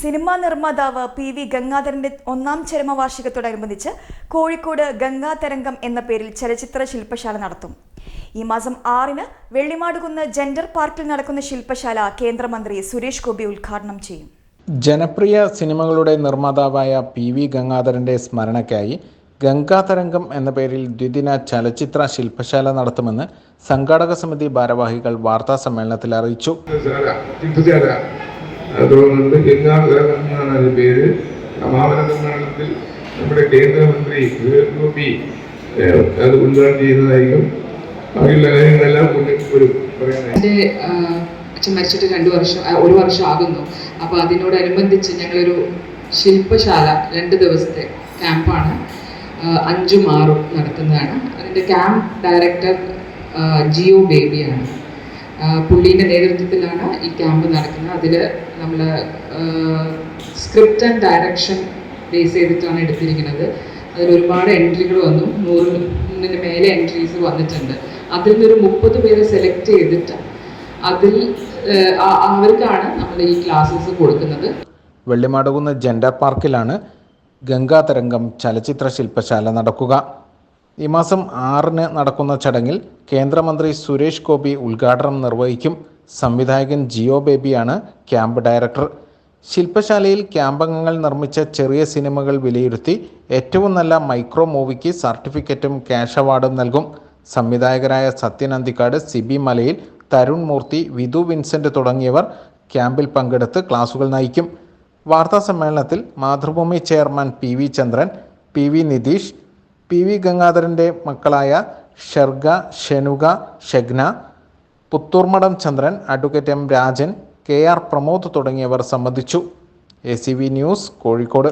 Cinema നിർമ്മാതാവ് P V ഗംഗാധരന്റെ ഒന്നാം ചരമവാർഷികത്തോടനുബന്ധിച്ച് കോഴിക്കോട് ഗംഗാതരംഗം എന്ന പേരിൽ ചലച്ചിത്ര ശില്പശാല നടത്തും. ഈ മാസം ആറിന് വെള്ളിമാടുകുന്ന് ജെൻഡർ പാർക്കിൽ നടക്കുന്ന ശില്പശാല കേന്ദ്രമന്ത്രി സുരേഷ് ഗോപി ഉദ്ഘാടനം ചെയ്യും. ജനപ്രിയ സിനിമകളുടെ നിർമ്മാതാവായ പി വി ഗംഗാധരന്റെ സ്മരണയ്ക്കായി ഗംഗാതരംഗം എന്ന പേരിൽ ദ്വിദിന ചലച്ചിത്ര ശില്പശാല നടത്തുമെന്ന് സംഘാടക സമിതി ഭാരവാഹികൾ വാർത്താ സമ്മേളനത്തിൽ അറിയിച്ചു തുടങ്ങുന്നുണ്ട് ഗംഗാധരം എന്നാണ് അതിന്റെ പേര് സമാപന സമ്മേളനത്തിൽ നമ്മുടെ കേന്ദ്രമന്ത്രി ഗോപി അത് ഉദ്ഘാടനം ചെയ്യുന്നതായിരിക്കും ബാക്കിയുള്ള കാര്യങ്ങളെല്ലാം വരും പറയുന്നത് അച്ഛൻ മരിച്ചിട്ട് രണ്ട് വർഷം ഒരു വർഷം ആകുന്നു. അപ്പോൾ അതിനോടനുബന്ധിച്ച് ഞങ്ങളൊരു ശില്പശാല രണ്ട് ദിവസത്തെ ക്യാമ്പാണ് അഞ്ചും ആറും നടത്തുന്നതാണ്. അതിന്റെ ക്യാമ്പ് ഡയറക്ടർ ജിയോ ബേബിയാണ്. പുള്ളീന്റെ നേതൃത്വത്തിലാണ് ഈ ക്യാമ്പ് നടക്കുന്നത്. അതിൽ നമ്മൾ സ്ക്രിപ്റ്റ് ആൻഡ് ഡയറക്ഷൻ ബേസ് ചെയ്തിട്ടാണ് എടുത്തിരിക്കുന്നത്. അതിൽ ഒരുപാട് എൻട്രികൾ വന്നു. നൂറിന് മേലെ എൻട്രീസ് വന്നിട്ടുണ്ട്. അതിൽ നിന്നൊരു മുപ്പത് പേരെ സെലക്ട് ചെയ്തിട്ട് അതിൽ അവർക്കാണ് നമ്മൾ ഈ ക്ലാസ്സസ് കൊടുക്കുന്നത്. വെള്ളിമാടുകുന്ന് ജെൻഡർ പാർക്കിലാണ് ഗംഗാതരംഗം ചലച്ചിത്ര ശില്പശാല നടക്കുക. ഈ മാസം ആറിന് നടക്കുന്ന ചടങ്ങിൽ കേന്ദ്രമന്ത്രി സുരേഷ് ഗോപി ഉദ്ഘാടനം നിർവഹിക്കും സംവിധായകൻ ജിയോ ബേബിയാണ് ക്യാമ്പ് ഡയറക്ടർ. ശില്പശാലയിൽ ക്യാമ്പംഗങ്ങൾ നിർമ്മിച്ച ചെറിയ സിനിമകൾ വിലയിരുത്തി ഏറ്റവും നല്ല മൈക്രോ മൂവിക്ക് സർട്ടിഫിക്കറ്റും ക്യാഷ് അവാർഡും നൽകും. സംവിധായകരായ സത്യൻ അന്തിക്കാട് സിബി മലയിൽ തരുൺ മൂർത്തി വിധു വിൻസെന്റ് തുടങ്ങിയവർ ക്യാമ്പിൽ പങ്കെടുത്ത് ക്ലാസുകൾ നയിക്കും. വാർത്താ സമ്മേളനത്തിൽ Mathrubhumi chairman P V Chandran P V Nitheesh P V ഗംഗാധരന്റെ മക്കളായ Sherga Shenuka Shegna Puthurmadam Chandran advocate M Rajan K R Pramod തുടങ്ങിയവർ സംബന്ധിച്ചു. A news Kozhikode.